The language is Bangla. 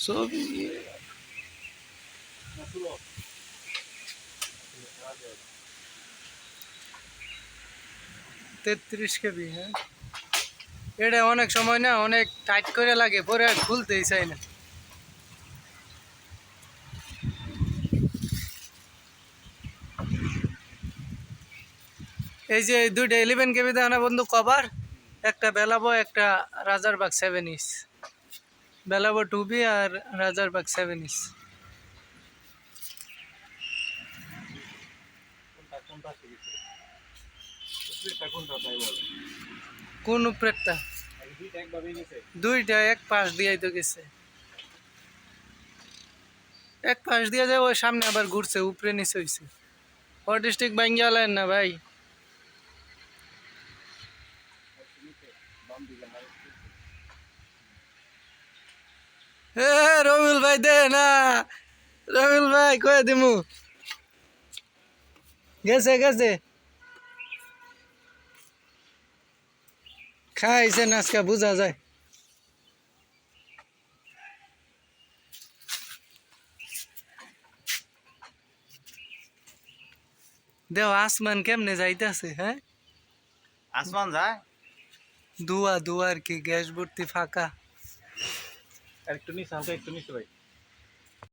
সবই তেত্রিশ কেবি হ্যাঁ? এটা অনেক সময় না, অনেক টাইট করে লাগে, পরে আর খুলতেই চাই না। এই যে দুইটা ইলেভেন কেবি দেখানো বন্ধু কভার একটা বেলাবো একটা রাজারবাগ সেভেন ইস বেলাবো টু বি আর রাজারবাগ সেভেন ইস কোন উপরেরটা? দুইটা, এক পাশ দিয়ে তো গেছে। এক পাশ দিয়ে যায়, ওই সামনে আবার ঘুরছে, উপরে নিচে হয়েছে ও ডিস্ট্রিক্ট বাঙ্গালেন না ভাই। এ রবিউল ভাই দে না রবিউল ভাই কয়ে দিমু গেছে গেছে খাইছে নাচকা বোঝা যায় দেও আসমান কেমনে যাইতেছে হ্যাঁ আসমান যায় দুয়া দুয়ার কি গ্যাস ভর্তি ফাঁকা আর একটু নিচে হালকা একটু নিচে ভাই।